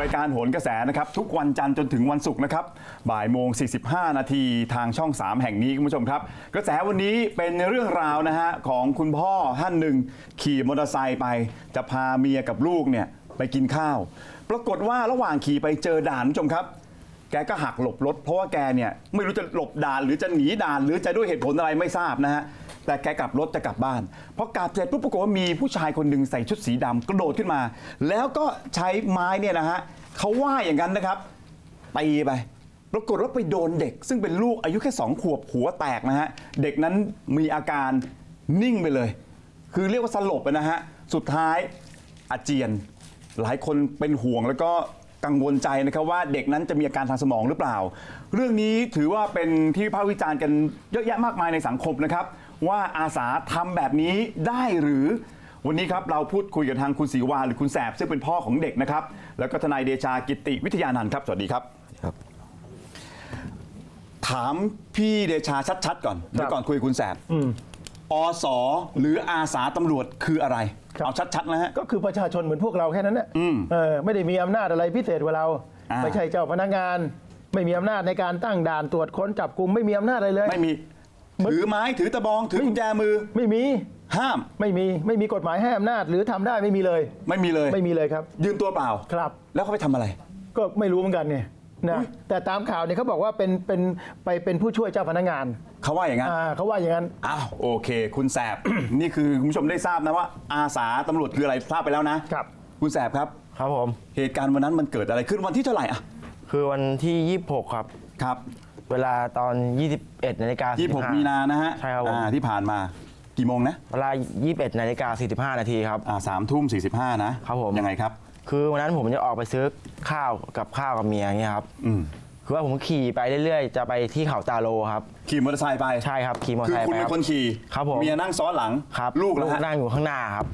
รายการโหนกระแสนะครับทุกวันจันทร์จนถึงวันศุกร์นะครับบ่ายโมง 45 นาทีทางช่อง 3 แห่งนี้คุณผู้ชมครับ กระแสวันนี้เป็นเรื่องราวนะฮะของคุณพ่อท่านหนึ่งขี่มอเตอร์ไซค์ไป จะพาเมียกับลูกเนี่ยไปกินข้าว ปรากฏว่าระหว่างขี่ไปเจอด่านคุณผู้ชมครับ แกก็หักหลบรถเพราะว่าแกเนี่ยไม่รู้จะหลบด่านหรือจะหนีด่าน หรือจะด้วยเหตุผลอะไรไม่ทราบนะฮะ แต่แกกลับรถจะกลับบ้านพอกลับเสร็จปุ๊บปรากฏว่ามีผู้ชายคนหนึ่งใส่ชุดสีดำกระโดดขึ้นมา แล้วก็ใช้ไม้เนี่ยนะฮะเขาว่าอย่างนั้นนะครับตีไป ปรากฏว่าไปโดนเด็ก ซึ่งเป็นลูกอายุแค่สองขวบหัวแตกนะฮะเด็กนั้นมีอาการนิ่งไปเลย คือเรียกว่าสลบอะนะฮะสุดท้ายอาเจียน หลายคนเป็นห่วงแล้วก็กังวลใจนะครับว่าเด็กนั้นจะมีอาการทางสมองหรือเปล่า เรื่องนี้ถือว่าเป็นที่วิพากษ์วิจารณ์กันเยอะแยะมากมายในสังคมนะครับ ว่าอาสาทำแบบนี้ได้หรือ วันนี้ครับเราพูดคุยกับทางคุณศรีวาหรือคุณแสบซึ่งเป็นพ่อของเด็กนะครับ แล้วก็ทนายเดชากิติวิทยานันท์ครับ สวัสดีครับครับ ถามพี่เดชาชัดๆก่อนเดี๋ยวก่อนคุยกับคุณแสบอสหรืออาสาตำรวจคืออะไร ครับ เอาชัดๆนะฮะ ก็คือประชาชนเหมือนพวกเราแค่นั้นแหละอืมเออไม่ได้มีอำนาจอะไรพิเศษกว่าเรา อ่า ไม่ใช่เจ้าพนักงาน ไม่มีอำนาจในการตั้งด่านตรวจค้นจับกลุ่มไม่มีอำนาจอะไรเลย ไม่มี ถือไม้ถือตะบองถือกุญแจมือไม่มีห้ามไม่มีไม่มีกฎหมายให้อำนาจหรือทำได้ไม่มีเลย ไม่มีเลย ไม่มีเลยครับ ยืนตัวเปล่า ครับ แล้วเขาไปทำอะไร ก็ไม่รู้เหมือนกันเนี่ยนะอุ๊ยแต่ตามข่าวเนี่ยเขาบอกว่าเป็นเป็นไปเป็นผู้ช่วยเจ้าพนักงานเขาว่าอย่างนั้น อ่าเขาว่าอย่างนั้น อ้าวโอเค คุณแสบ นี่คือคุณผู้ชมได้ทราบนะว่า อาสาตำรวจคืออะไรทราบไปแล้วนะครับ คุณแสบครับ ครับผม เหตุการณ์วันนั้นมันเกิดอะไรขึ้นวันที่เท่าไหร่อะคือวันที่ 26 ครับ ครับ เวลาตอน 21นาฬิกา26มีนานะฮะใช่ครับผม อ่าที่ผ่านมากี่โมงนะเวลา 21นาฬิกา45 นาทีครับ อ่าสามทุ่มสี่สิบห้านะครับผม ยังไงครับ คือวันนั้นผมจะออกไปซื้อข้าวกับข้าวกับเมียอย่างเงี้ยครับอืมคือว่าผมขี่ไปเรื่อยๆ จะไปที่เขาตาโลครับ ขี่มอเตอร์ไซค์ไปใช่ครับขี่มอเตอคืร์อไซค์คุณไปเป็ครับนคนขี่ครับผม เมียนั่งซ้อนหลังครับลูกแล้วฮะนั่งอยู่ข้างหน้าครับ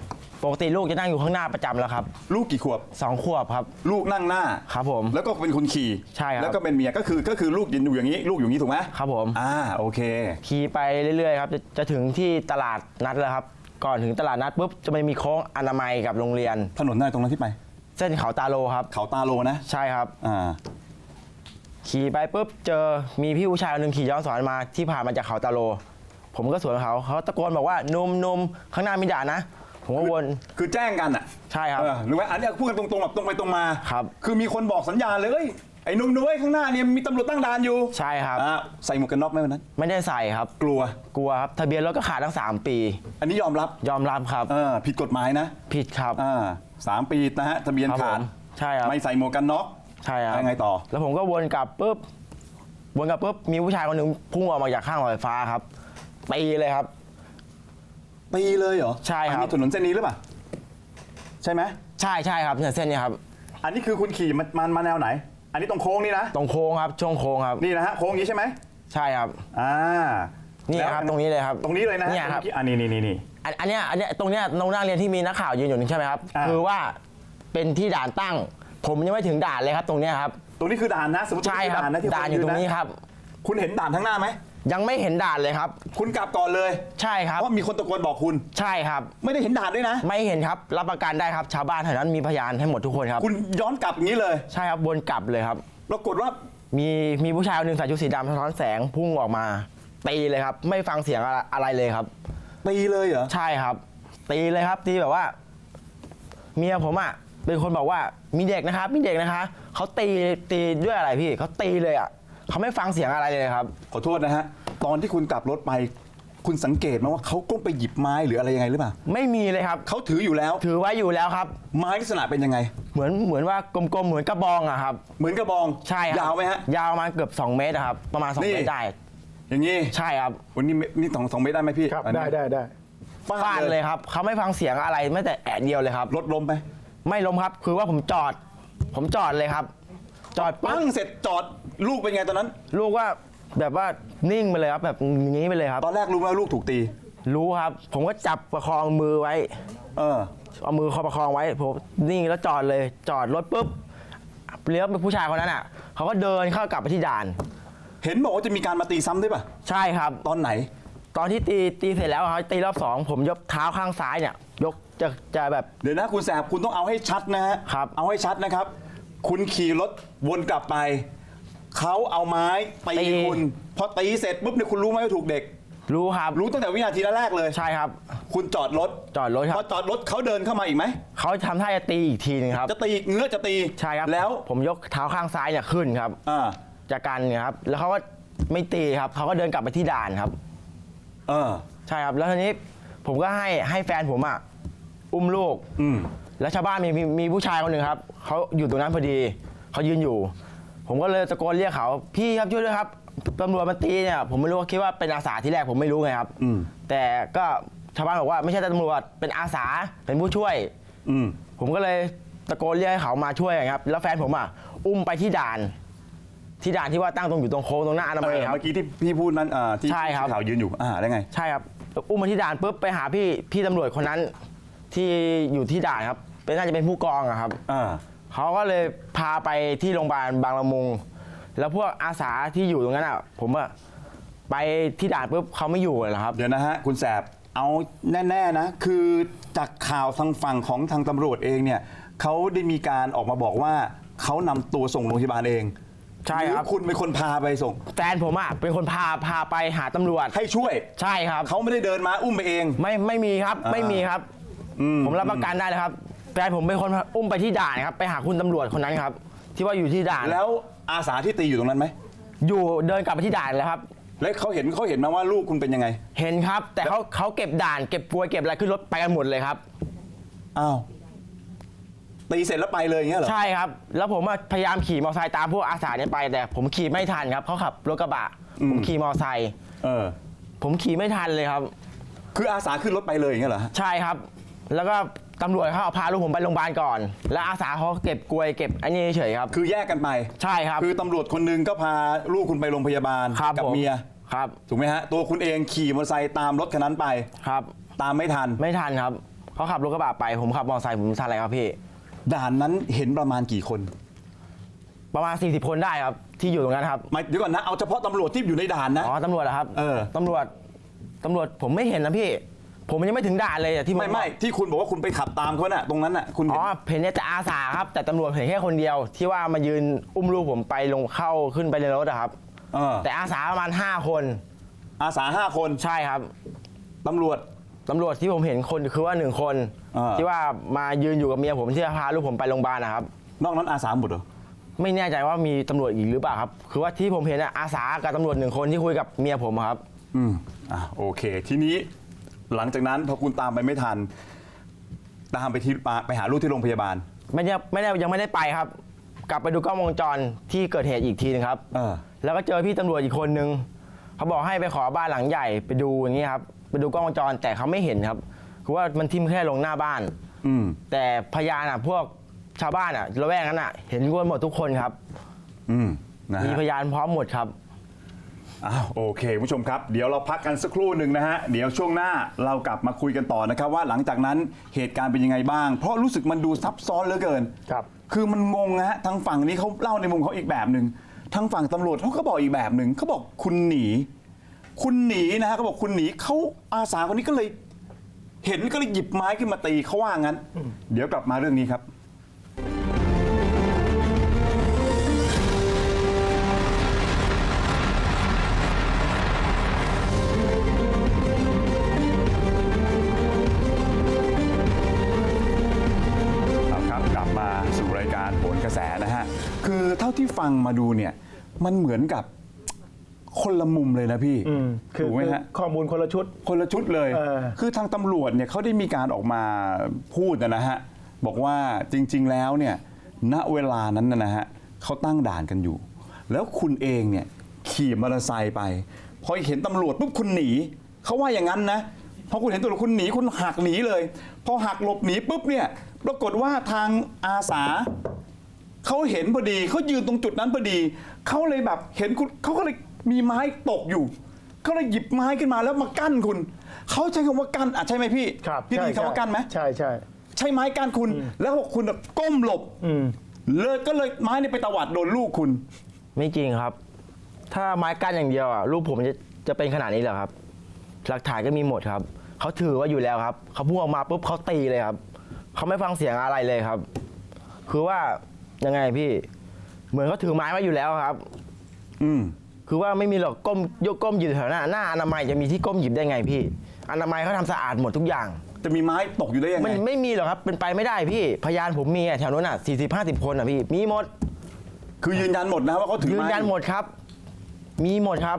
ปกติลูกจะนั่งอยู่ข้างหน้าประจำแล้วครับลูกกี่ขวบ สองขวบครับ ลูกนั่งหน้าครับผมแล้วก็เป็นคนขี่ใช่ครับแล้วก็เป็นเมียก็คือก็คือลูกยืนอยู่อย่างนี้ ลูกอยู่อย่างนี้ถูกไหมครับผม อ่าโอเค ขี่ไปเรื่อยๆครับจะจะถึงที่ตลาดนัดแล้วครับ ก่อนถึงตลาดนัดปุ๊บจะไม่มีโค้งอนามัยกับโรงเรียน ถนนอะไรตรงนั้นที่ไป เส้นเขาตาโลครับ เขาตาโลนะใช่ครับ อ่าขี่ไปปุ๊บเจอมีพี่ผู้ชายคนหนึ่งขี่ย้อนสอนมาที่ผ่านมาจากเขาตาโล ผมก็สวนเขาเขาตะโกนบอกว่าหนุ่มหนุ่มข้างหน้ามีด่านนะ ผมก็วน คือแจ้งกันอะใช่ครับเออหรือว่าอันเนี้ยพูดกันตรงๆแบบตรงไปตรงมาครับ คือมีคนบอกสัญญาณเลยเอ้ยไอ้หนุ่มนุ้ยข้างหน้าเนี่ยมีตำรวจตั้งด่านอยู่ใช่ครับ อ่าใส่หมวกกันน็อกไหมวันนั้น ไม่ได้ใส่ครับ กลัว กลัวครับ ทะเบียนรถก็ขาดทั้ง 3 ปี อันนี้ยอมรับยอมรับครับ เออผิดกฎหมายนะผิดครับ อ่าสามปีนะฮะทะเบียนครับขาดผมใช่ครับ ไม่ใส่หมวกกันน็อก ใช่ครับแล้วไงต่อ แล้วผมก็วนกลับปุ๊บ วนกลับปุ๊บ มีผู้ชายคนหนึ่งพุ่งออกมาจากข้างรถไฟฟ้าครับ ตีเลยครับ ตีเลยเหรอใช่ครับ อันนี้ถนนเส้นนี้หรือเปล่าใช่ไหมใช่ใช่ครับเนี่ยเส้นเนี้ครับ อันนี้คือคุณขี่มามามาแนวไหน อันนี้ตรงโค้งนี่นะตรงโค้งครับ ช่วงโค้งครับ นี่นะฮะโค้งนี้ใช่ไหมใช่ครับ อ่านี่แล้วครับตรงนี้เลยครับ ตรงนี้เลยนะฮะเนี่ยครับตงที่อันนี้นี่นี่นี่ อันอันเนี้ยอันเนี้ยตรงเนี้ยตรงหน้าเรียนที่มีนักข่าวยืนอยู่นี่ใช่ไหมครับ อ่า คือว่าเป็นที่ด่านตั้ง ผมยังไม่ถึงด่านเลยครับ ตรงเนี้ยครับ ตรงนี้คือด่านนะสมมติใช่ครับ ด่านนะที่ด่านอยู่ตรงนี้คครับ คุณเห็นด่านทั้างหน้าไหม ยังไม่เห็นด่านเลยครับ คุณกลับก่อนเลยใช่ครับ เพราะมีคนตะโกนบอกคุณ ใช่ครับ ไม่ได้เห็นด่านด้วยนะ ไม่เห็นครับรับประกันได้ครับ ชาวบ้านแถวนั้นมีพยานให้หมดทุกคนครับ คุณย้อนกลับอย่างนี้เลย ใช่ครับวนกลับเลยครับ ปรากฏว่ามีมีผู้ชายคนหนึ่งใส่ชุดสีดำสะท้อนแสงพุ่งออกมาตีเลยครับ ไม่ฟังเสียงอะไรอะไรเลยครับ ตีเลยเหรอ ใช่ครับ ตีเลยครับตีแบบว่า เมียผมอะเป็นคนบอกว่ามีเด็กนะครับมีเด็กนะคะเขาตีตีด้วยอะไรพี่เขาตีเลยอะ เขาไม่ฟังเสียงอะไรเลยครับ ขอโทษนะฮะ ตอนที่คุณกลับรถไป คุณสังเกตไหมว่าเขาก้มไปหยิบไม้หรืออะไรยังไงหรือเปล่าไม่มีเลยครับ เขาถืออยู่แล้ว ถือไว้อยู่แล้วครับ ไม้ลักษณะเป็นยังไง เหมือนเหมือนว่ากลมๆเหมือนกระบองอะครับ เหมือนกระบองใช่ครับยาวไหมฮะ ยาวประมาณเกือบ 2 เมตรอะครับ ประมาณ 2 นี่ เมตรได้ อย่างนี้ใช่ครับวันนี้นี่สองสองเมตรได้ไหมพี่ครับอันนี้ได้ได้ได้ ฟาฟาดดเลเลยยครับเขาไม่ฟังเสียงอะไรแม้แต่แอะเดียวเลยครับรถล้มไปไม่ล้มครับ คือว่าผมจอด ผมจอดเลยครับ จอดปั้ปั้งงเสร็จจอด ลูกเป็นไงตอนนั้น ลูกว่าแบบว่านิ่งไปเลยครับแบบอย่างนี้ไปเลยครับ ตอนแรกรู้ไหมว่าลูกถูกตี รู้ครับ ผมก็จับประคองมือไว้ เออ เอามือคอประคองไว้ผมนิ่งแล้วจอดเลย จอดรถปุ๊บเลี้ยวไปผู้ชายคนนั้นอะเขาก็เดินเข้ากลับไปที่ด่าน เห็นบอกว่าจะมีการมาตีซ้ำด้วยป่ะ ใช่ครับ ตอนไหน ตอนที่ตีตีเสร็จแล้วเขาตีรอบสองผมยกเท้าข้างซ้ายเนี่ย ยกจะจะแบบ เดี๋ยวนะคุณแสบคุณต้องเอาให้ชัดนะฮะครับ เอาให้ชัดนะครับ คุณขี่รถวนกลับไป เขาเอาไม้ตีตี คุณพอตีเสร็จปุ๊บเนี่ยคุณรู้ไหมว่าถูกเด็ก รู้ครับรู้ตั้งแต่วินาทีแรกเลย ใช่ครับ คุณจอดรถจอดรถครับ พอจอดรถเขาเดินเข้ามาอีกไหมเขาทำท่าจะตีอีกทีหนึงครับ จะตีเงื้อจะตีใช่ครับแล้วผมยกเท้าข้างซ้ายเนี่ยขึ้นครับ อ่าจากกันเนี่ยครับ แล้วเขาก็ไม่ตีครับ เขาก็เดินกลับไปที่ด่านครับ เออใช่ครับ แล้วทีนี้ผมก็ให้ให้แฟนผมอะอุ้มลูก อืม แล้วชาวบ้านมีมีมีผู้ชายคนหนึ่งครับ เขาอยู่ตรงนั้นพอดี เขายืนอยู่ ผมก็เลยตะโกนเรียกเขาพี่ครับช่วยด้วยครับตำรวจมาตีเนี่ยผมไม่รู้ว่าคิดว่าเป็นอาสาที่แรกผมไม่รู้ไงครับอืมแต่ก็ชาวบ้านบอกว่าไม่ใช่ตำรวจเป็นอาสาเป็นผู้ช่วยอืมผมก็เลยตะโกนเรียกให้เขามาช่วยครับ แล้วแฟนผมอะอุ้มไปที่ด่าน ที่ด่านที่ว่าตั้งตรงอยู่ตรงโค้งตรงหน้าอนาเอมัยอครับเมื่อกี้ที่พี่พูดนั้นอ่าที่ใช่ครับที่ข่าวยืนอยู่อ่าได้ไง ใช่ครับอุ้มมาที่ด่านปุ๊บไปหาพี่พี่ตำรวจคนนั้น ที่อยู่ที่ด่านครับ เป็นน่าจะเป็นผู้กองอะครับอ่า เขาก็เลยพาไปที่โรงพยาบาลบางละมุง แล้วพวกอาสาที่อยู่ตรงนั้นอะ ผมอะไปที่ด่านปุ๊บเขาไม่อยู่เลยเหรอครับ เดี๋ยวนะฮะ คุณแสบเอาแน่ๆนะ คือจากข่าวทางฝั่งของทางตำรวจเองเนี่ยเขาได้มีการออกมาบอกว่าเขานำตัวส่งโรงพยาบาลเองใช่ครับ หอคุณเป็นคนพาไปส่ง แฟนผมอะเป็นคนพาพาไปหาตำรวจให้ช่วยใช่ครับ เขาไม่ได้เดินมาอุ้มไปเอง ไม่ไม่มีครับอ่าไม่มีครับอืมผมรับประกันได้เลยครับ แฟนผมเป็นคนอุ้มไปที่ด่านครับ ไปหาคุณตำรวจคนนั้นครับ ที่ว่าอยู่ที่ด่านแล้วอาสาที่ตีอยู่ตรงนั้นไหมอยู่เดินกลับไปที่ด่านแล้วครับ แล้วเขาเห็นเขาเห็นมาว่าลูกคุณเป็นยังไง เห็นครับ แต่เขาเขาเก็บด่านเก็บกลวยเก็บอะไรขึ้นรถไปกันหมดเลยครับ อ้าว ตีเสร็จแล้วไปเลยอย่างเงี้ยเหรอ ใช่ครับ แล้วผมอะพยายามขี่มอเตอร์ไซค์ตามพวกอาสาเนี่ยไปแต่ ผมขี่ไม่ทันครับเขาขับรถกระบะผมขี่มอเตอร์ไซค์เออ ผมขี่ไม่ทันเลยครับ คืออาสาขึ้นรถไปเลยอย่างเงี้ยเหรอฮะใช่ครับ แล้วก็ ตำรวจเขาเอาพาลูกผมไปโรงพยาบาลก่อน แล้วอาสาเขาเก็บกลวยเก็บอันนี้เฉยๆครับ คือแยกกันไป ใช่ครับ คือตำรวจคนหนึงก็พาลูกคุณไปโรงพยาบาลครับกัผม เมีย ครับ ถูกไหมฮะ ตัวคุณเองขี่มอเตอร์ไซค์ตามรถคันนั้นไป ครับ ตามไม่ทัน ไม่ทันครับเขาขับรถกระบะไป ผมขับมอเตอร์ไซค์ผมทันอะไรครับพี่ ด่านนั้นเห็นประมาณกี่คนประมาณ 40 คนได้ครับ ที่อยู่ตรงนั้นครับ หมายเดี๋ยวก่อนนะ เอาเฉพาะตำรวจที่อยู่ในด่านนะ อ๋อตำรวจเหรอครับเออ ตำรวจตำรวจผมไม่เห็นนะพี่ ผมยังไม่ถึงด่านเลยอะที่ผไม่ไม่ที่คุณบอกว่าคุณไปขับตามเขาน่ะตรงนั้นน่ะคุณเห็อ๋น อเห็นเนี่ยแต่อาสาครับ แต่ตำรวจเห็นแค่คนเดียว ที่ว่ามายืนอุ้มลูกผมไปลงเข้าขึ้นไปในรถอะครับเออ แต่อาสาประมาณ5คนอาสาห้าคนใช่ครับ ตำรวจ ตำรวจที่ผมเห็นคนคือว่าหนึ่งคน อ่า ที่ว่ามายืนอยู่กับเมียผมที่พาลูกผมไปโรงพยาบาลนะครับ นอกนั้นอาสาหมดเหรอไม่แน่ใจว่ามีตำรวจอีกหรือเปล่าครับ คือว่าที่ผมเห็นอะอาสากับตำรวจหนึ่งคนที่คุยกับเมียผมอะครับ อืมอะโอเค ทีนี้ หลังจากนั้นพอคุณตามไปไม่ทัน ตามไปที่ไปหาลูกที่โรงพยาบาล ไม่ได้ไม่ได้ยังไม่ได้ไปครับ กลับไปดูกล้องวงจรที่เกิดเหตุอีกทีนึงครับเออ แล้วก็เจอพี่ตำรวจอีกคนนึงเขาบอกให้ไปขอบ้านหลังใหญ่ไปดูอย่างนี้ครับไปดูกล้องวงจรแต่เขาไม่เห็นครับคือว่ามันทิ่มแค่ลงหน้าบ้าน อืม แต่พยานอะพวกชาวบ้านอะระแวกนั้นอะ เห็นกันหมดทุกคนครับ อืมนะมีฮะพยานพร้อมหมดครับ อ้าวโอเคคุณผู้ชมครับ เดี๋ยวเราพักกันสักครู่หนึ่งนะฮะ เดี๋ยวช่วงหน้าเรากลับมาคุยกันต่อนะครับ ว่าหลังจากนั้นเหตุการณ์เป็นยังไงบ้าง เพราะรู้สึกมันดูซับซ้อนเหลือเกิน ครับ คือมันงงนะฮะทางฝั่งนี้เขาเล่าในมุมเขาอีกแบบหนึ่งทางฝั่งตำรวจเขาก็บอกอีกแบบหนึ่งเขาบอกคุณหนี คุณหนีนะฮะเขาบอกคุณหนีเขาอาสาคนนี้ก็เลย เห็นก็เลยหยิบไม้ขึ้นมาตีเขาว่างั้น เดี๋ยวกลับมาเรื่องนี้ครับครับ ท่าที่ฟังมาดูเนี่ย มันเหมือนกับคนละมุมเลยนะพี่อืมคือถูกไหมคือฮะข้อมูลคนละชุด คนละชุดเลยเออคือทางตำรวจเนี่ยเขาได้มีการออกมาพูดนะฮะ บอกว่าจริง ๆ แล้วเนี่ย ณ เวลานั้นนะฮะเขาตั้งด่านกันอยู่ แล้วคุณเองเนี่ยขี่มอเตอร์ไซค์ไป พอเห็นตำรวจปุ๊บคุณหนี เขาว่าอย่างนั้นนะ พอคุณเห็นตำรวจคุณหนีคุณหักหนีเลย พอหักหลบหนีปุ๊บเนี่ย ปรากฏว่าทางอาสา เขาเห็นพอดีเขายืนตรงจุดนั้นพอดีเขาเลยแบบเห็นคุณเขาก็เลยมีไม้ตกอยู่เขาเลยหยิบไม้ขึ้นมาแล้วมากั้นคุณเขาใช้คำว่ากั้นอะใช่ไหมพี่ครับพี่ได้ยินคำว่ากั้นไหมใช่ใช่ใช้ไม้กั้นคุณ แล้วบอกคุณแบบก้มหลบอืม เลยก็เลยไม้นี่ไปตวัดโดนลูกคุณ ไม่จริงครับ ถ้าไม้กั้นอย่างเดียวอะลูกผมจะจะเป็นขนาดนี้เหรอครับ หลักฐานก็มีหมดครับ เขาถือว่าอยู่แล้วครับ เขาพูดออกมาปุ๊บเขาตีเลยครับ เขาไม่ฟังเสียงอะไรเลยครับ คือว่า ยังไงพี่ เหมือนเขาถือไม้ไว้อยู่แล้วครับ อืม คือว่าไม่มีหรอกก้มยกก้มหยิบแถวหน้าหน้าอนามัยจะมีที่ก้มหยิบได้ไงพี่ อนามัยเขาทำสะอาดหมดทุกอย่าง จะมีไม้ตกอยู่ได้ยังมัไงนไม่มีหรอกครับ เป็นไปไม่ได้พี่ พยานผมมีอะแถวนู้นอะสี่สิบห้าสิบคนอะพี่ มีหมด คือยืนยันหมดนะว่าเขาถือยืนไม้ยันหมดครับ มีหมดครับ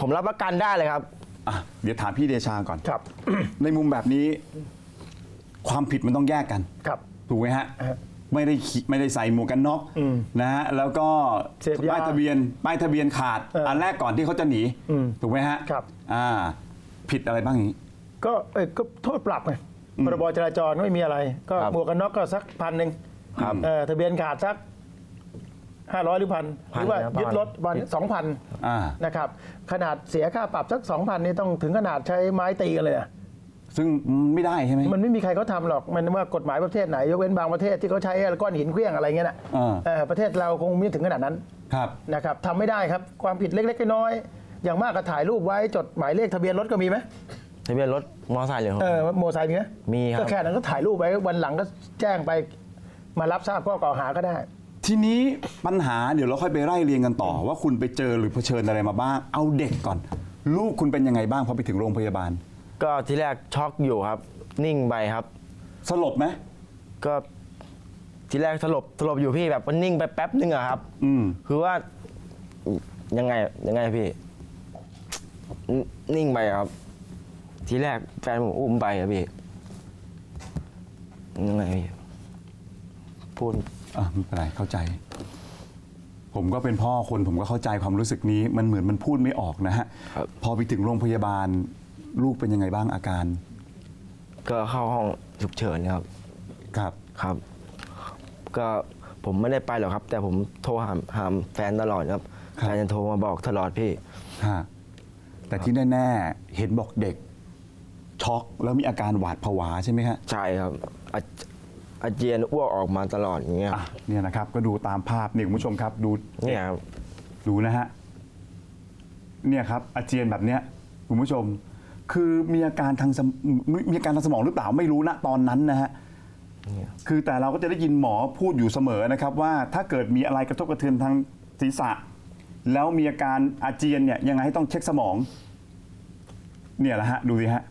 ผมรับประกันได้เลยครับ อะเดี๋ยวถามพี่เดชาก่อน ครับ ในมุมแบบนี้ ความผิดมันต้องแยกกัน ครับ ถูกไหมฮะ ฮะ ไม่ได้ขี่ไม่ได้ใส่หมวกกันน็อกอืมนะฮะแล้วก็เสพยาป้ายทะเบียนป้ายทะเบียนขาดเอออัอันแรกก่อนที่เขาจะหนีอืมถูกไหมฮะครับ อ่า ผิดอะไรบ้างอย่างนี้ ก็เอ้ยก็โทษปรับไงพรบจราจรไม่มีอะไร ก็ครับหมวกกันน็อกก็สักพันหนึ่งครับเอ่อทะเบียนขาดสักห้าร้อยหรือพันหรือว่าพันนะยึดรถวันสองพันอ่านะครับ ขนาดเสียค่าปรับสักสองพันนี่ต้องถึงขนาดใช้ไม้ตีกันเลยนะ ซึ่งไม่ได้ใช่ไหม มันไม่มีใครเขาทำหรอก มันว่ากฎหมายประเทศไหน ยกเว้นบางประเทศที่เขาใช้ก้อนหินเครื่องอะไรเงี้ยนะอ่า เอ่อประเทศเราคงไม่ถึงขนาดนั้นครับ นะครับทำไม่ได้ครับความผิดเล็กๆน้อยๆอย่างมากก็ถ่ายรูปไว้จดหมายเลขทะเบียนรถก็มีไหมทะเบียนรถมอเตอร์ไซค์เลยครับ เออโมอไซค์มีไหมมีครับ ก็แค่นั้นก็ถ่ายรูปไว้วันหลังก็แจ้งไปมารับทราบข้อกล่าวหาก็ได้ ทีนี้ปัญหาเดี๋ยวเราค่อยไปไล่เรียงกันต่อ ว่าคุณไปเจอหรือเผชิญอะไรมาบ้าง เอาเด็กก่อน ลูกคุณเป็นยังไงบ้างพอไปถึงโรงพยาบาล ก็ที่แรกช็อกอยู่ครับ นิ่งไปครับ สลบไหมก็ที่แรกสลบสลบอยู่พี่แบบมันนิ่งไปแป๊บนึงอะครับ อืม คือว่ายังไงยังไงพี่นนิ่งไปครับ ทีแรกแฟนผมอุ้มไปอะพี่ยังไงพี่พูด อะไม่เป็นไรเข้าใจ ผมก็เป็นพ่อคนผมก็เข้าใจความรู้สึกนี้ มันเหมือนมันพูดไม่ออกนะฮะ ครับ พอไปถึงโรงพยาบาล ลูกเป็นยังไงบ้างอาการก็เข้าห้องฉุกเฉินครับครับครับ ก็ผมไม่ได้ไปหรอกครับ แต่ผมโทรหาหาแฟนตลอดครับครับแฟนจะโทรมาบอกตลอดพี่ฮะแต่ที่แน่ๆเห็นบอกเด็ก ช็อกแล้วมีอาการหวาดผวาใช่ไหมฮะใช่ครับอาอาเจียนอ้วกออกมาตลอดอย่างเงี้ยอะเนี่ยนะครับ ก็ดูตามภาพนี่คุณผู้ชมครับดูเนี่ยครับดูนะฮะเนี่ยครับ อาเจียนแบบเนี้ยคุณผู้ชม คือมีอาการทางสมมีมีอาการทางสมองหรือเปล่าไม่รู้นะตอนนั้นนะฮะเนี่ยคือแต่เราก็จะได้ยินหมอพูดอยู่เสมอนะครับว่าถ้าเกิดมีอะไรกระทบกระเทือนทางศีรษะ แล้วมีอาการอาเจียนเนี่ยยังไงให้ต้องเช็คสมอง เนี่ยแหละฮะดูสิฮะ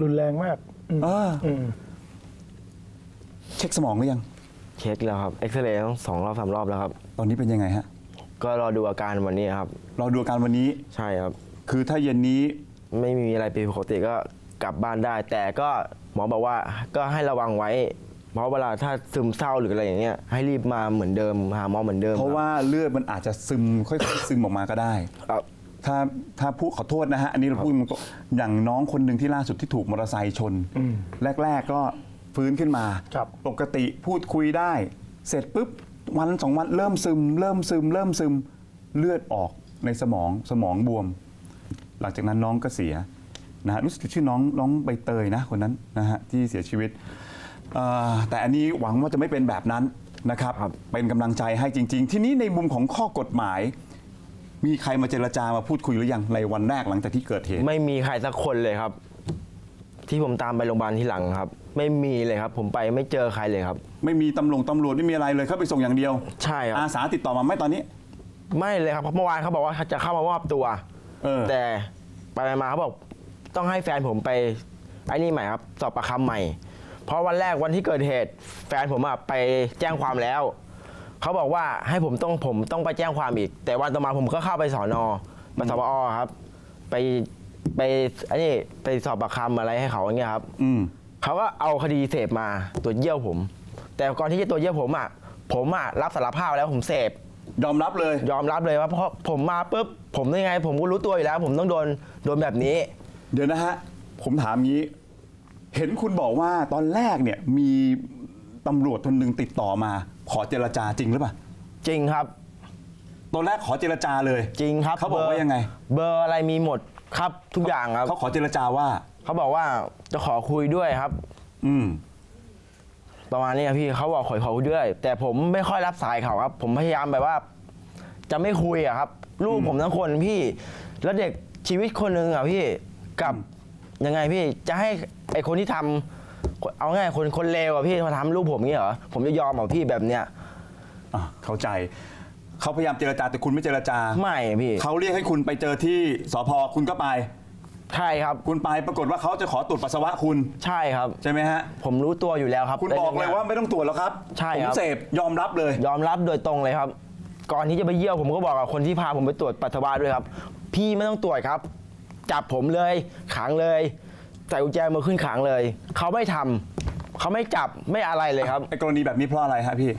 รุนแรงมากอืมเอออืมเช็คสมองหรือยัง เช็คแล้วครับเอ็กซเรย์ต้องสองรอบสามรอบแล้วครับ ตอนนี้เป็นยังไงฮะ ก็รอดูอาการวันนี้ครับเราดูอาการวันนี้ ใช่ครับ คือถ้าเย็นนี้ ไม่มีอะไรผิดปกติก็กลับบ้านได้ แต่ก็หมอบอกว่าก็ให้ระวังไว้ เพราะเวลาถ้าซึมเศร้าหรืออะไรอย่างเงี้ยให้รีบมาเหมือนเดิมหาหมอเหมือนเดิมเพราะว่าเลือดมันอาจจะซึมค่อยๆซึมออกมาก็ได้ ครับ ถ้าถ้าพูดขอโทษนะฮะ อันนี้เราพูดตรงๆอย่างน้องคนหนึ่งที่ล่าสุดที่ถูกมอเตอร์ไซค์ชน แรก ๆก็ฟื้นขึ้นมา ครับ ปกติพูดคุยได้ เสร็จปุ๊บ วันสองวันเริ่มซึม เริ่มซึม เริ่มซึมเลือดออกในสมองสมองบวม หลังจากนั้นน้องก็เสียนะฮะรู้สึกจะชื่อน้องน้องใบเตยนะคนนั้นนะฮะที่เสียชีวิตเอ่อแต่อันนี้หวังว่าจะไม่เป็นแบบนั้นนะครับ เป็นกำลังใจให้จริง ๆ ที่นี้ในมุมของข้อกฎหมาย มีใครมาเจรจามาพูดคุยหรือยังในวันแรกหลังจากที่เกิดเหตุ ไม่มีใครสักคนเลยครับ ที่ผมตามไปโรงพยาบาลที่หลังครับ ไม่มีเลยครับ ผมไปไม่เจอใครเลยครับ ไม่มีตำรวจตำรวจไม่มีอะไรเลยเข้าไปส่งอย่างเดียว ใช่ครับอาสาติดต่อมาไหมตอนนี้ ไม่เลยครับเพราะเมื่อวานเขาบอกว่าจะเข้ามามอบตัว เออ แต่ไปมาเขาบอกต้องให้แฟนผมไปไอ้นี่ใหม่ครับสอบประคำใหม่ เพราะวันแรกวันที่เกิดเหตุ แฟนผมอะไปแจ้งความแล้ว เขาบอกว่าให้ผมต้องผมต้องไปแจ้งความอีก แต่วันต่อมาผมก็เข้าไปสอนอไปสปอครับ ไปไปไอ้นี่ไปสอบประคำอะไรให้เขาอย่างเงี้ยครับ อืม เขาก็เอาคดีเสพมาตรวจเยี่ยวผม แต่ก่อนที่จะตรวจเยี่ยวผมอะผมอะรับสารภาพแล้วผมเสพ ยอมรับเลย ยอมรับเลยว่าเพราะผมมาปุ๊บผมยังไง ผมก็รู้ตัวอยู่แล้ว ผมต้องโดนโดนแบบนี้ เดี๋ยวนะฮะ ผมถามงี้ เห็นคุณบอกว่าตอนแรกเนี่ยมีตำรวจคนหนึ่งติดต่อมา ขอเจรจาจริงหรือเปล่าจริงครับ ตอนแรกขอเจรจาเลย จริงครับเขาบอกว่ายังไง เบอร์อะไรมีหมดครับทุกอย่างครับเขาขอเจรจาว่า เขาบอกว่าจะขอคุยด้วยครับ อืม ประมาณนี้ครับพี่เขาบอกขอขอคุยด้วย แต่ผมไม่ค่อยรับสายเขาครับ ผมพยายามแบบว่า จะไม่คุยอะครับ ลูกผมทั้งคนพี่ แล้วเด็กชีวิตคนหนึ่งอะพี่กับยังไงพี่จะให้ไอคนที่ทำเอาง่ายคนคนเลวอะพี่มาทำลูกผมงี้เหรอผมจะยอมเหรอพี่แบบเนี้ยอะเข้าใจ เขาพยายามเจรจาแต่คุณไม่เจรจา ไม่พี่ เขาเรียกให้คุณไปเจอที่สพคุณก็ไป ใช่ครับ คุณไปปรากฏว่าเขาจะขอตรวจปัสสาวะคุณใช่ครับ ใช่ไหมฮะผมรู้ตัวอยู่แล้วครับคุณบอกเลยว่าไม่ต้องตรวจแล้วครับใช่ผมครับ เสพยอมรับเลย ยอมรับโดยตรงเลยครับ ก่อนที่จะไปเยี่ยวผมก็บอกกับคนที่พาผมไปตรวจปัสสาวะด้วยครับ พี่ไม่ต้องตรวจครับ จับผมเลยขังเลยใส่กุญแจมือขึ้นขังเลย เขาไม่ทำเขาไม่จับไม่อะไรเลยครับ ไอ้กรณีแบบนี้เพราะอะไรฮะพี่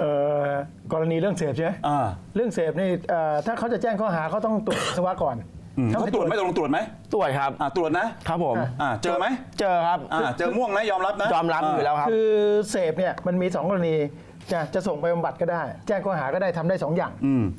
เอ่อกรณีเรื่องเสพใช่ไหมอ่า เรื่องเสพนี่เอ่อถ้าเขาจะแจ้งข้อหาเขาต้องตรวจปัสสาวะก่อนอืมถ้า เขาไม่ตรวจไหมตกลงตรวจไหมตรวจครับอ่าตรวจนะครับผมอ่าเจอไหมเจอครับอ่าเจอม่วงนะยอมรับนะยอมรับอยู่แล้วครับคือเสพเนี่ยมันมี 2 กรณีจะจะส่งไปบำบัดก็ได้ แจ้งข้อหาก็ได้ทำได้ 2 อย่าง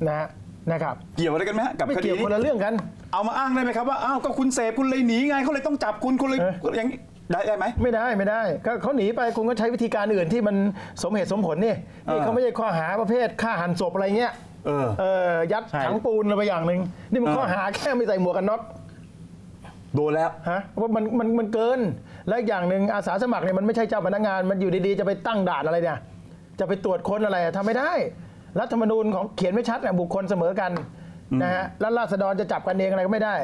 นะฮะนะครับเกี่ยวอะไรกันไหมฮะกับไม่คดีเกี่ยวนี้คนละเรื่องกัน เอามาอ้างได้ไหมครับว่าอ้าวก็คุณเสพคุณเลยหนีไงเขาเลยต้องจับคุณคุณเลยเอออย่างนี้ได้ได้ไหมไม่ได้ไม่ได้ก็เขาหนีไปคุณก็ใช้วิธีการอื่นที่มันสมเหตุสมผลนี่นี่เออเขาไม่ใช่ข้อหาประเภทฆ่าหันศพอะไรเงี้ย เออ เออยัดใช่ ถังปูนอะไรไปอย่างหนึ่งนี่มันเออข้อหาแค่ไม่ใส่หมวกกันน็อก โดนแล้ว ฮะว่ามันมันมันเกิน และอีกอย่างหนึ่งอาสาสมัครเนี่ยมันไม่ใช่เจ้าพนักงานมันอยู่ดีๆ จะไปตั้งด่านอะไรเนี่ย จะไปตรวจค้นอะไรอะทำไม่ได้ รัฐธรรมนูญของเขียนไม่ชัดอะบุคคลเสมอกันนะฮะแล้วราษฎรจะจับกันเองอะไรก็ไม่ได้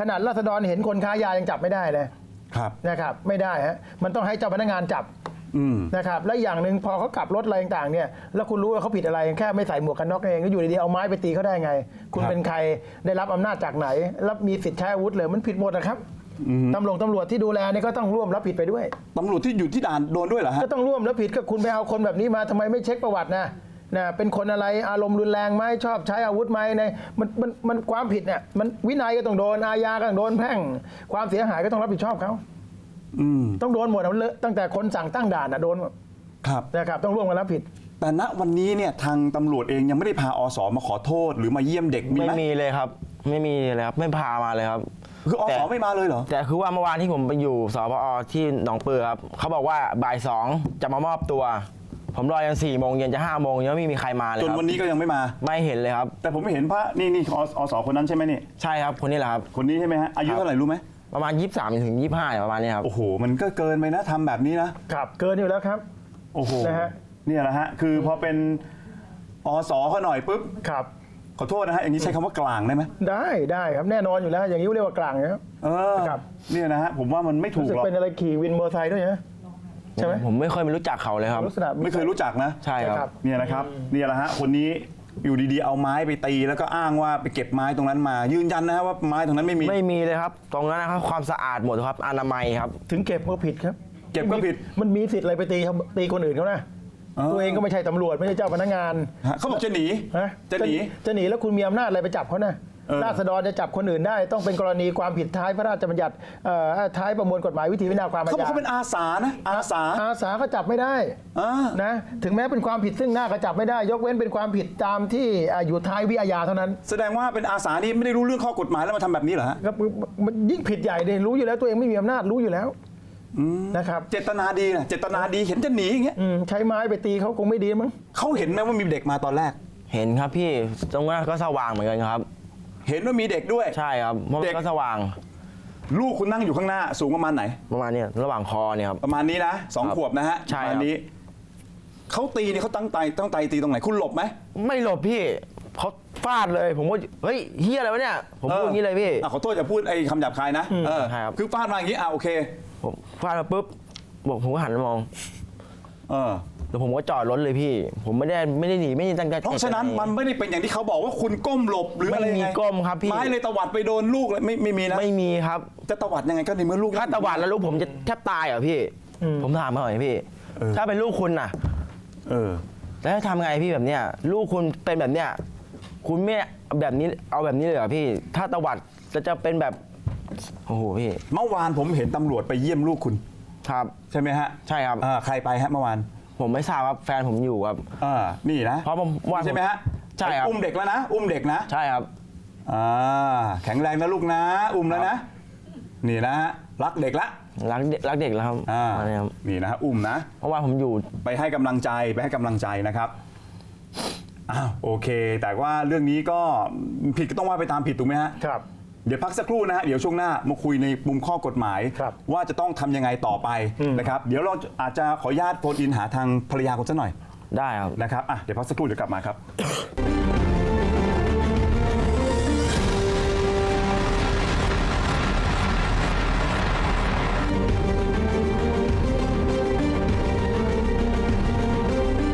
ขนาดราษฎรเห็นคนค้ายายังจับไม่ได้เลยครับ นะครับ ไม่ได้ฮะมันต้องให้เจ้าพนักงานจับอืม นะครับและอย่างหนึ่งพอเขากลับรถอะไรต่างๆเนี่ยแล้วคุณรู้ว่าเขาผิดอะไรแค่ไม่ใส่หมวกกันน็อกเองก็อยู่ดีๆเอาไม้ไปตีเขาได้ไง คุณครับเป็นใครได้รับอำนาจจากไหนรับมีสิทธิ์ใช้อาวุธเลยมันผิดหมดนะครับตำรวจตำรวจที่ดูแลเนี่ยก็ต้องร่วมรับผิดไปด้วยตำรวจที่อยู่ที่ด่านโดนด้วยเหรอฮะก็ต้องร่วมรับผิดก็คุณไปเอาคนแบบนี้มาทำไมไม่เช็คประวัตินะนะเป็นคนอะไรอารมณ์รุนแรงไหมชอบใช้อาวุธไหมในมันมันมันความผิดเนี่ยมันวินัยก็ต้องโดนอาญาก็ต้องโดนแพ่ง ความเสียหายก็ต้องรับผิดชอบเขา อืมต้องโดนหมดอะเลอะตั้งแต่คนสั่งตั้งด่านอะโดนหมดครับ นะครับต้องร่วมกันรับผิด แต่ณวันนี้เนี่ยทางตำรวจเองยังไม่ได้พาอสมาขอโทษ หรือมาเยี่ยมเด็กมีไม่ไหมมีเลยครับ ไม่มีเลยครับ ไม่พามาเลยครับ คืออแต่สไม่มาเลยเหรอ แต่คือว่าเมื่อวานที่ผมไปอยู่สพอที่หนองปือครับเขาบอกว่าบ่ายสองจะมามอบตัว ผมรอยันสี่โมงเย็นจะห้าโมงยังไม่มีใครมาเลยจนครับวันนี้ก็ยังไม่มา ไม่เห็นเลยครับ แต่ผมไม่เห็นพระนี่นี่ออสคนนั้นใช่ไหมนี่ ใช่ครับคนนี้แหละครับ คนนี้ใช่ไหมฮะอายุครับ เท่าไหร่รู้ไหม ประมาณ 23ถึง25ประมาณนี้ครับ โอ้โห มันก็เกินไปนะทำแบบนี้นะ ครับเกินอยู่แล้วครับ โอ้โหนะฮะ เนี่ยแหละฮะ คือพอเป็นอสเขาหน่อยปุ๊บ ครับ ขอโทษนะฮะ อย่างนี้ใช้คำว่ากลางได้ไหมได้ได้ครับแน่นอนอยู่แล้ว อย่างนี้เรียกว่ากลางนะครับ เออครับ เนี่ยนะฮะ ผมว่ามันไม่ถูรู้กสึกหรอก เป็นอะไรขี่วินมอเตอร์ไซค์ด้วยนะใช่ไหมผมไม่เคยไม่รู้จักเขาเลยครับ ลักษณะไม่เคยรู้จักนะ ใช่ครับ เนี่ยนะครับ เนี่ยแหละฮะ คนนี้ อยู่ดีๆเอาไม้ไปตี แล้วก็อ้างว่าไปเก็บไม้ตรงนั้นมา ยืนยันนะฮะว่าไม้ตรงนั้นไม่มี ไม่มีเลยครับ ตรงนั้นนะครับความสะอาดหมดครับอนามัยครับ ถึงเก็บก็ผิดครับเก็บก็ผิด มันมีสิทธิ์อะไรไปตีเขาตีคนอื่นเขานะอ๋อตัวเองก็ไม่ใช่ตำรวจไม่ใช่เจ้าพนักงานฮะเขาบอกจะหนีฮะจะหนี จะหนีแล้วคุณมีอำนาจอะไรไปจับเขานะเออ ราษฎรจะจับคนอื่นได้ ต้องเป็นกรณีความผิดท้ายพระราชบัญญัติเอ่อท้ายประมวลกฎหมายวิธีวินาความอาเขาบอกญาเขาเป็นอาสานะ อาสาอาสาก็จับไม่ได้ อ่า นะถึงแม้เป็นความผิดซึ่งหน้าก็จับไม่ได้ ยกเว้นเป็นความผิดตามที่อ่าอยู่ท้ายวิอาญาเท่านั้นแสดงว่าเป็นอาสานี่ไม่ได้รู้เรื่องข้อกฎหมายแล้วมาทำแบบนี้เหรอฮะก็มันยิ่งผิดใหญ่เลยรู้อยู่แล้วตัวเองไม่มีอำนาจรู้อยู่แล้วนะครับเจตนาดีนะเจตนาดีเห็นจะหนีอย่างเงี้ยอืมใช้ไม้ไปตีเขาคงไม่ดีมั้งเขาเห็นไหมว่ามีเด็กมาตอนแรก เห็นครับพี่ตรงนั้นก็สว่างเหมือนกันครับ เห็นว่ามีเด็กด้วย ใช่ครับเพราะเด็มันกก็สว่างลูกคุณนั่งอยู่ข้างหน้าสูงประมาณไหน ประมาณเนี้ยระหว่างคอเนี่ยครับ ประมาณนี้นะสองครับขวบนะฮะใช่ประครับมาณนี้เขาตีเนี่ยเขาตั้งใจตั้งใจตีตรงไหนคุณหลบไหมไม่หลบพี่เขาฟาดเลย ผมว่าเฮ้ยเฮียอะไรวะเนี่ยผมพูดอย่างนี้เลยพี่ อะขอโทษอย่าพูดไอ้คำหยาบคายนะเออใช่ครับ คือฟาดมาอย่างนี้อะโอเคผมฟาดมาปุ๊บบอกผมก็หันมามอง เออ แล้วผมก็จอดรถเลยพี่ ผมไม่ได้ไม่ได้หนีไม่ได้ตั้งใจเพราะฉะนั้นจตมันไม่ได้เป็นอย่างที่เขาบอกว่าคุณก้มหลบหรืออะไรไม่มียังไงก้มครับพี่ ไม้เลยตวัดไปโดนลูกเลยไม่ไม่มีนะไม่มีครับ จะตวัดยังไงก็ในเมื่อลูกถ้าตะวันแล้วลูกผมจะแทบตายเหรอพี่ ผมถามมาหน่อยพี่เออถ้าเป็นลูกคุณน่ะ เออ แล้วทำไงพี่แบบเนี้ยลูกคุณเป็นแบบเนี้ยคุณไม่แบบนี้เอาแบบนี้เลยเหรอพี่ ถ้าตะวัดจะจะเป็นแบบโอ้โหพี่เมื่อวานผมเห็นตำรวจไปเยี่ยมลูกคุณ ครับ ใช่ไหมฮะใช่ครับ อ่าใครไปฮะเมื่อวาน ผมไม่ทราบครับแฟนผมอยู่ครับอ่านี่นะเพราะผมว่าใช่ไหมฮะใช่ครับอุ้มเด็กแล้วนะ อุ้มเด็กนะใช่ครับอ่าแข็งแรงนะลูกนะ อุ้มแล้วนะ นี่นะฮะรักเด็กละรักเด็กรักเด็กแล้วครับอ่ามาเนี่ยครับนี่นะฮะอุ้มนะ เพราะว่าผมอยู่ไปให้กำลังใจไปให้กำลังใจนะครับอ้าวโอเค แต่ว่าเรื่องนี้ก็ผิดก็ต้องว่าไปตามผิดถูกไหมฮะครับ เดี๋ยวพักสักครู่นะฮะเดี๋ยวช่วงหน้ามาคุยในมุมข้อกฎหมาย ครับว่าจะต้องทำยังไงต่อไปนะครับเดี๋ยวเราอาจจะขออนุญาตโฟนอินหาทางภรรยาคนสักหน่อยได้ครับ นะครับอะเดี๋ยวพักสักครู่เดี๋ยวกลับมาครับ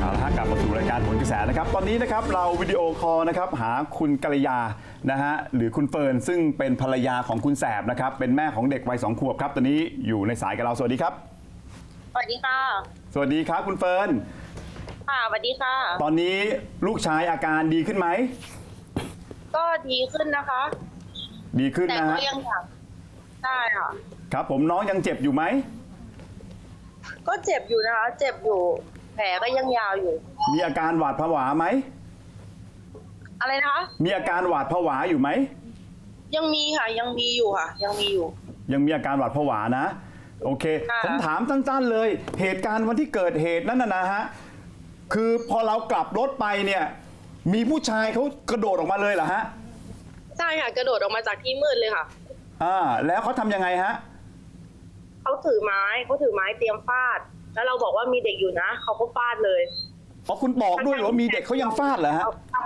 เอาละฮะกลับมาสู่รายการผลกระแสนะครับ ตอนนี้นะครับเราวิดีโอคอลนะครับหาคุณกัลยา นะฮะหรือคุณเฟิร์นซึ่งเป็นภรรยาของคุณแสบนะครับ เป็นแม่ของเด็กวัยสองขวบครับ ตอนนี้อยู่ในสายกับเรา สวัสดีครับ สวัสดีค่ะ สวัสดีครับคุณเฟิร์นค่ะสวัสดีค่ะ ตอนนี้ลูกชายอาการดีขึ้นไหม ก็ดีขึ้นนะคะ ดีขึ้นแต่นะก็ฮะยังอยากได้ค่ะ ครับผมน้องยังเจ็บอยู่ไหม ก็เจ็บอยู่นะคะ เจ็บอยู่ แผลก็ยังยาวอยู่ มีอาการหวาดผวาไหม อะไรนะคะ มีอาการหวาดผวาอยู่ไหม ยังมีค่ะ ยังมีอยู่ค่ะ ยังมีอยู่ ยังมีอาการหวาดผวานะ โอเค ค่ะ ผมถามสั้นๆเลย เหตุการณ์วันที่เกิดเหตุนั้นนะนะฮะ คือพอเรากลับรถไปเนี่ย มีผู้ชายเขากระโดดออกมาเลยเหรอฮะ ใช่ค่ะ กระโดดออกมาจากที่มืดเลยค่ะ อ่า แล้วเขาทำยังไงฮะ เขาถือไม้เขาถือไม้เตรียมฟาด แล้วเราบอกว่ามีเด็กอยู่นะ เขาก็ฟาดเลย อ๋อคุณบอกด้วยเหรอว่ามีเด็กเขายังฟาดเหรอฮะอ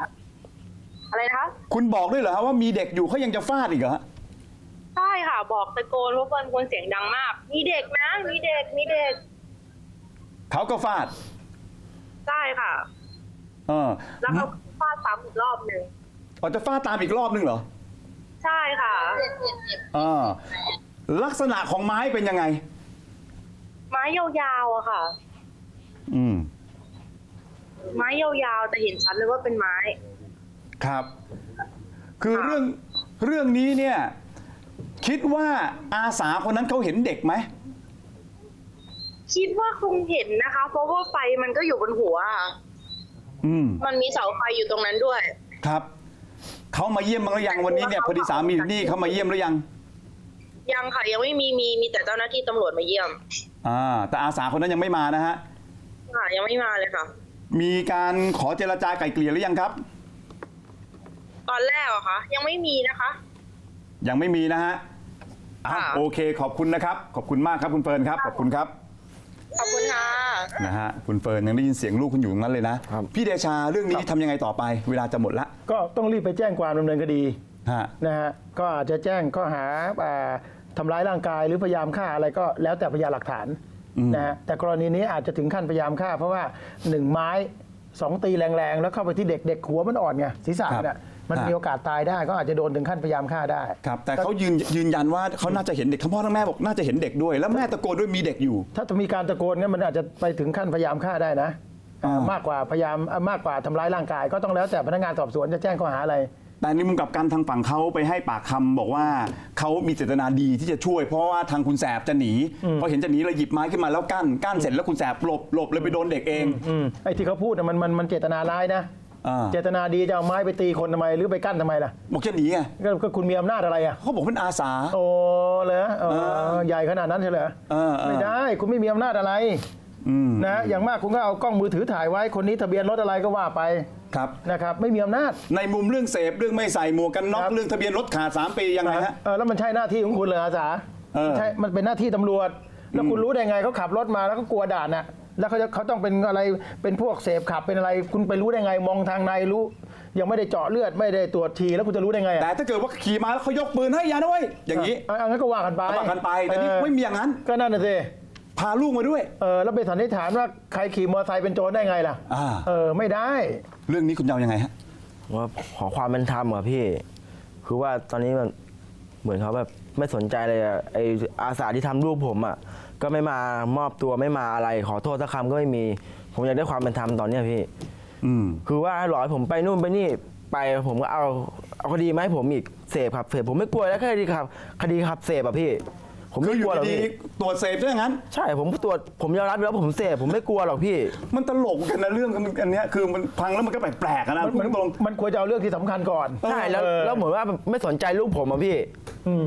ะไรนะคะคุณบอกด้วยเหรอฮะว่ามีเด็กอยู่เขายังจะฟาดอีกเหรอฮะใช่ค่ะ บอกตะโกนเพราะเฟิร์นคนเสียงดังมาก มีเด็กนะมีเด็กมีเด็กเขาก็ฟาดใช่ค่ะ เออแล้วเขาฟาดซ้ำอีกรอบหนึ่งอ๋อจะฟาดตามอีกรอบนึงเหรอใช่ค่ะ อ่าลักษณะของไม้เป็นยังไง ไม้ยาวๆอะค่ะ อืม ไม้ยาวๆแต่เห็นชัดเลยว่าเป็นไม้ ครับ คือค่ะเรื่องเรื่องนี้เนี่ย คิดว่าอาสาคนนั้นเขาเห็นเด็กไหมคิดว่าคงเห็นนะคะ เพราะว่าไฟมันก็อยู่บนหัวอะอืม มันมีเสาไฟอยู่ตรงนั้นด้วย ครับเขามาเยี่ยมบ้างหรือยังวันนี้เนี่ยพอดีสามีอยู่นี่เขามาเยี่ยมหรือยัง ยังค่ะยังไม่มีมีมีแต่เจ้าหน้าที่ตำรวจมาเยี่ยมอ่า แต่อาสาคนนั้นยังไม่มานะฮะ ค่ะยังไม่มาเลยค่ะ มีการขอเจรจาไกล่เกลี่ยหรือยังครับ ตอนแรกอะคะยังไม่มีนะคะ ยังไม่มีนะฮะอะค่ะ โอเคขอบคุณนะครับ ขอบคุณมากครับคุณเฟิร์นครับขอบคุณครับ ขอบคุณค่ะ นะฮะคุณเฟิร์นยังได้ยินเสียงลูกคุณอยู่ตรงนั้นเลยนะ ครับ พี่เดชาเรื่องนี้ทำยังไงต่อไป เวลาจะหมดละก็ต้องรีบไปแจ้งความดำเนินคดีฮะนะฮะก็อาจจะแจ้งข้อหาอ่าทำร้ายร่างกายหรือพยายามฆ่าอะไรก็แล้วแต่พยานหลักฐานอืมนะฮะแต่กรณีนี้อาจจะถึงขั้นพยายามฆ่า เพราะว่าหนึ่งไม้สองตีแรงๆ แล้วเข้าไปที่เด็กเด็กหัวมันอ่อนไงศีรษะน่ะ มันมีโอกาสตายได้ก็อาจจะโดนถึงขั้นพยายามฆ่าได้ ครับแต่เขายืนยืนยันว่าเขาน่าจะเห็นเด็กทั้งพ่อทั้งแม่บอกน่าจะเห็นเด็กด้วย แล้วแม่ตะโกนด้วยมีเด็กอยู่ ถ้าจะมีการตะโกนงั้นมันอาจจะไปถึงขั้นพยายามฆ่าได้นะอ่ามมากกว่าพยายามมากกว่าทำร้ายร่างกาย ก็ต้องแล้วแต่พนักงานสอบสวนจะแจ้งข้อหาอะไร แต่ในมุมกลับกันทางฝั่งเขาไปให้ปากคำบอกว่าเขามีเจตนาดีที่จะช่วย เพราะว่าทางคุณแสบจะหนีพอเห็นจะหนีเลยหยิบไม้ขึ้นมาแล้วกั้นกั้นเสร็จแล้วคุณแสบหลบหลบเลยไปโดนเด็กเอง อืมไอ้ที่เขาพูดน่ะมันมันมันเจตนาร้ายนะ อ่า เจตนาดีจะเอาไม้ไปตีคนทำไมหรือไปกั้นทำไมล่ะบอกจะหนีไงก็ก็คุณมีอำนาจอะไรอะ เขาบอกเป็นอาสา โอ้เลยเออเออใหญ่ขนาดนั้นใช่เหรอเออเออ ไม่ได้ คุณไม่มีอำนาจอะไรอืมนะอย่างมากคุณก็เอากล้องมือถือถ่ายไว้คนนี้ทะเบียนรถอะไรก็ว่าไปครับ นะครับ ไม่มีอำนาจ ในมุมเรื่องเสพเรื่องไม่ใส่หมวกกันน็อกครับ เรื่องทะเบียนรถขาด3ปียังไงฮะ เออแล้วมันใช่หน้าที่ของคุณเลยอาสาเออ ใช่มันเป็นหน้าที่ตำรวจ แล้วคุณรู้ได้ไงเขาขับรถมาแล้วก็กลัวด่านน่ะ แล้วเขาจะเขาต้องเป็นอะไรเป็นพวกเสพขับเป็นอะไรคุณไปรู้ได้ไง มองทางในรู้ ยังไม่ได้เจาะเลือดไม่ได้ตรวจทีแล้วคุณจะรู้ได้ไงอะแต่ถ้าเกิดว่าขี่มาแล้วเขายกปืนให้อยานะเว้ยอย่างนี้เออเอางั้นก็ว่ากันไปว่ากันไปแต่นี่เออไม่มีอย่างนั้น ก็นั่นน่ะสิพาลูกมาด้วย เออแล้วไปสันนิษฐานว่าใครขี่มอเตอร์ไซค์เป็นโจรได้ไงล่ะอ่า เออไม่ได้ เรื่องนี้คุณยาวยังไงฮะ ว่าขอความเป็นธรรมอะพี่ คือว่าตอนนี้มันเหมือนเขาแบบไม่สนใจเลยอะไออาสาที่ทำรูปผมอะ ก็ไม่มามอบตัวไม่มาอะไร ขอโทษสักคำก็ไม่มี ผมอยากได้ความเป็นธรรมตอนเนี้ยพี่ อืม คือว่าหลอยผมไปนู่นไปนี่ไปผมก็เอาเอาคดีมาให้ผมอีกเสพครับเสพผมไม่กลัวแล้วแค่คดีขับ คดีขับเสพอะพี่ ผมคือไม่อกลัยู่วหรอกดีพี่ๆตรวจเสพซะอย่างนั้น ใช่ผมตรวจผมยอมรับอยู่แล้วผมเสพผมไม่กลัวหรอกพี่ มันตลกกันนะเรื่องอันเนี้ยคือมันฟังแล้วมันก็แปลกๆอะนะมันพูดมันตรง มันควรจะเอาเรื่องที่สำคัญก่อน ใช่แล้วเออ แล้วเหมือนว่าไม่สนใจลูกผมอะพี่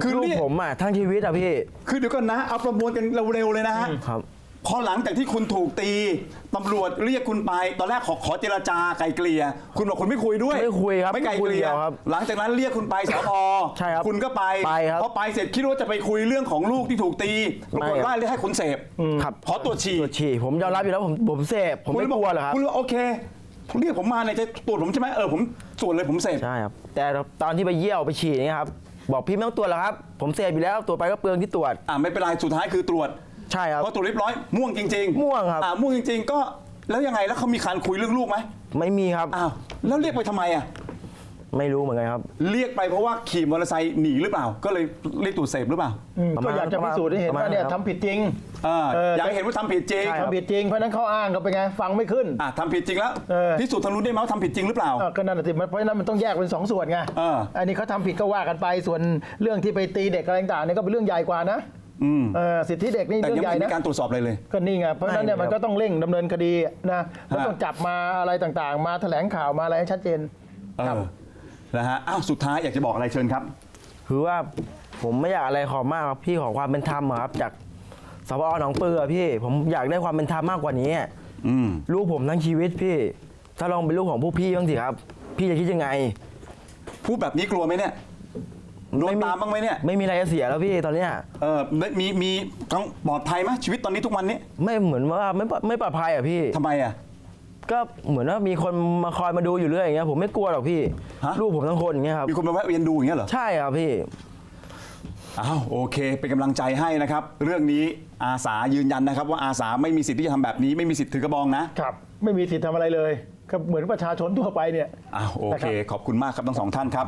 คือลูกนี่ผมอะทั้งชีวิตอะพี่คือเดี๋ยวก่อนนะเอาประมวลกันเร็วๆเลยนะฮะครับ พอหลังจากที่คุณถูกตีตำรวจเรียกคุณไป ตอนแรกขอขอเจรจาไกลเกลี่ยคุณบอกคุณไม่คุยด้วยไม่คุยครับไม่ไกลไม่คุเกยลี่ยเดียวครับหลังจากนั้นเรียกคุณไปสพใช่ครับคุณก็ไปไปครับพอไปเสร็จคิดว่าจะไปคุยเรื่องของลูกที่ถูกตีปรากฏไม่ครับ ว่าเรียกให้คุณเสพครับขอตรวจฉี่ตรวจฉี่ผมยอมรับอยู่แล้วผมผมเสพผมไม่กลัวหรอกครับ คุณว่าโอเคเรียกผมมาเนี่ยจะตรวจผมใช่ไหมเออผมตรวจเลยผมเสพ ใช่ครับ แต่ตอนที่ไปเยี่ยวไปฉี่เนี่ยครับ บอกพี่ไม่ต้องตรวจหรอกครับ ผมเสพอยู่แล้วตรวจไปก็เปลืองที่ตรวจ อ่าไม่เป็นไร สุดท้ายคือตรวจ ใช่ครับพอตรวจเรียบร้อยม่วงจริงๆม่วงครับ อ่าม่วงจริง ๆ ก็แล้วยังไงแล้วเขามีการคุยเรื่องลูกไหมไม่มีครับ อ้าวแล้วเรียกไปทำไมอะไม่รู้เหมือนกันครับ เรียกไปเพราะว่าขี่มอเตอร์ไซค์หนีหรือเปล่า ก็เลยเรียกตรวจเสพหรือเปล่าอืมประก็มาณอยากจะพิสูจน์ให้เห็นประมาณว่าเนี่ยครับ ทำผิดจริง อ่าเอออยากให้เห็นว่าทำผิดจริงใช่ครับ ทำผิดจริงเพราะฉะนั้นเขาอ้างก็เป็นไงฟังไม่ขึ้น อะทำผิดจริงแล้วเออ พิสูจน์ทางนู้นได้ไหมว่าทำผิดจริงหรือเปล่า อะก็นั่นนะสิมันเพราะฉะนั้นมันต้องแยกเป็นสองส่วนไงเอออั นนี้เขาทำผิดก็ว่ากันไปส่วนเรื่องที่ไปตีเด็กอะไรต่างๆเนี่ยก็เป็นเรื่องใหญ่กว่านะอืม เออสิทธิเด็กนี่แต่เรื่อยังงใหญ่ไม่มีนะ การตรวจสอบอะไรเลย ก็นี่ไง เพราะฉะนั้นเนี่ยไม่มันครับก็ต้องเร่งดำเนินคดีนะแล้วฮะ ต้องจับมาอะไรต่างๆ มาแถลงข่าวมาอะไรให้ชัดเจน เออนะฮะอ้าวสุดท้ายอยากจะบอกอะไรเชิญครับ คือว่าผมไม่อยากอะไรขอมากครับพี่ขอความเป็นธรรมอะครับ จากสพหนองปืออะพี่ ผมอยากได้ความเป็นธรรมมากกว่านี้ อืม ลูกผมทั้งชีวิตพี่ ถ้าลองเป็นลูกของพวกพี่บ้างสิครับ พี่จะคิดยังไง พูดแบบนี้กลัวไหมเนี่ย โดนตามบ้างไหมเนี่ย ไม่มีอะไรจะเสียแล้วพี่ตอนเนี้ยเออมีมีต้องปลอดภัยไหมชีวิตตอนนี้ทุกวันนี้ไม่เหมือนว่าไม่ปลอดไม่ปลอดภัยอะพี่ ทำไมอะ ก็เหมือนว่ามีคนมาคอยมาดูอยู่เรื่อยอย่างเงี้ยผมไม่กลัวหรอกพี่ฮะ ลูกผมทั้งคนอย่างเงี้ยครับมีคนมาแวะเวียนดูอย่างเงี้ยเหรอ ใช่ครับพี่ อ้าวโอเค เป็นกำลังใจให้นะครับ เรื่องนี้อาสายืนยันนะครับ ว่าอาสาไม่มีสิทธิ์ที่จะทำแบบนี้ไม่มีสิทธิ์ถือกระบองนะครับ ไม่มีสิทธิ์ทำอะไรเลยก็เหมือนประชาชนทั่วไปเนี่ยอ้าวโอนะเคครับ ขอบคุณมากครับทั้งสองท่านครับ